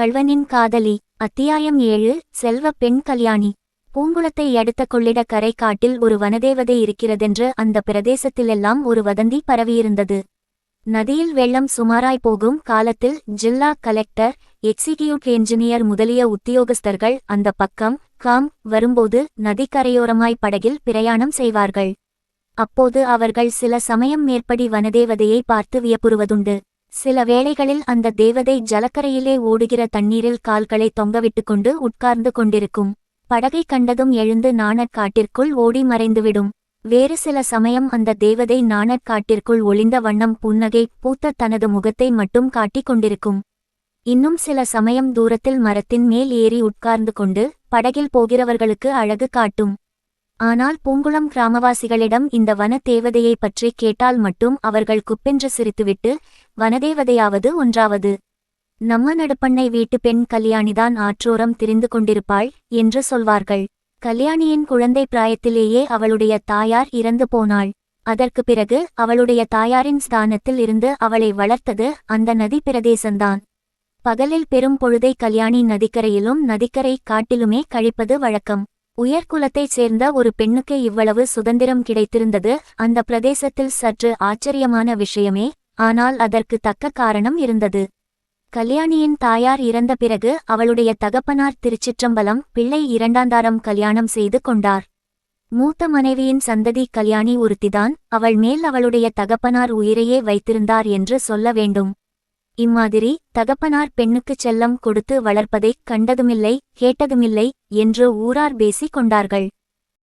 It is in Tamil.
கள்வனின் காதலி அத்தியாயம் ஏழு செல்வ பெண் கல்யாணி. பூங்குளத்தை அடுத்த கொள்ளிட கரை காட்டில் ஒரு வனதேவதை இருக்கிறதென்று அந்த பிரதேசத்திலெல்லாம் ஒரு வதந்தி பரவியிருந்தது. நதியில் வெள்ளம் சுமாராய் போகும் காலத்தில் ஜில்லா கலெக்டர் எக்ஸிகியூட் என்ஜினியர் முதலிய உத்தியோகஸ்தர்கள் அந்த பக்கம் காம் வரும்போது நதிக்கரையோரமாய் படகில் பிரயாணம் செய்வார்கள். அப்போது அவர்கள் சில சமயம் மேற்படி வனதேவதையை பார்த்து வியப்புறுவதுண்டு. சில வேளைகளில் அந்த தேவதை ஜலக்கரையிலே ஓடுகிற தண்ணீரில் கால்களை தொங்கவிட்டு கொண்டு உட்கார்ந்து கொண்டிருக்கும். படகை கண்டதும் எழுந்து நாணற்காட்டிற்குள் ஓடி மறைந்துவிடும். வேறு சில சமயம் அந்த தேவதை நாணற்காட்டிற்குள் ஒளிந்த வண்ணம் புன்னகை பூத்த தனது முகத்தை மட்டும் காட்டிக் கொண்டிருக்கும். இன்னும் சில சமயம் தூரத்தில் மரத்தின் மேல் ஏறி உட்கார்ந்து கொண்டு படகில் போகிறவர்களுக்கு அழகு காட்டும். ஆனால் பூங்குளம் கிராமவாசிகளிடம் இந்த வன தேவதையை பற்றி கேட்டால் மட்டும் அவர்கள் குப்பென்று சிரித்துவிட்டு வனதேவதையாவது ஒன்றாவது. நம்ம நடுப்பண்ணை வீட்டு பெண் கல்யாணிதான் ஆற்றோரம் திரிந்து கொண்டிருப்பாள் என்று சொல்வார்கள். கல்யாணியின் குழந்தை பிராயத்திலேயே அவளுடைய தாயார் இறந்து போனாள். அதற்கு பிறகு அவளுடைய தாயாரின் ஸ்தானத்தில் இருந்து அவளை வளர்த்தது அந்த நதி பிரதேசந்தான். பகலில் பெரும் பொழுதை கல்யாணி நதிக்கரையிலும் நதிக்கரை காட்டிலுமே கழிப்பது வழக்கம். உயர்குலத்தைச் சேர்ந்த ஒரு பெண்ணுக்கு இவ்வளவு சுதந்திரம் கிடைத்திருந்தது அந்த பிரதேசத்தில் சற்று ஆச்சரியமான விஷயமே ஆனால் அதற்கு தக்க காரணம் இருந்தது. கல்யாணியின் தாயார் இறந்த பிறகு அவளுடைய தகப்பனார் திருச்சிற்றம்பலம் பிள்ளை இரண்டாந்தாரம் கல்யாணம் செய்து கொண்டார். மூத்த மனைவியின் சந்ததி கல்யாணி ஒருத்திதான் அவள் மேல் அவளுடைய தகப்பனார் உயிரையே வைத்திருந்தார் என்று சொல்ல வேண்டும். இம்மாதிரி தகப்பனார் பெண்ணுக்குச் செல்லம் கொடுத்து வளர்ப்பதைக் கண்டதுமில்லை கேட்டதுமில்லை என்று ஊரார் பேசிக் கொண்டார்கள்.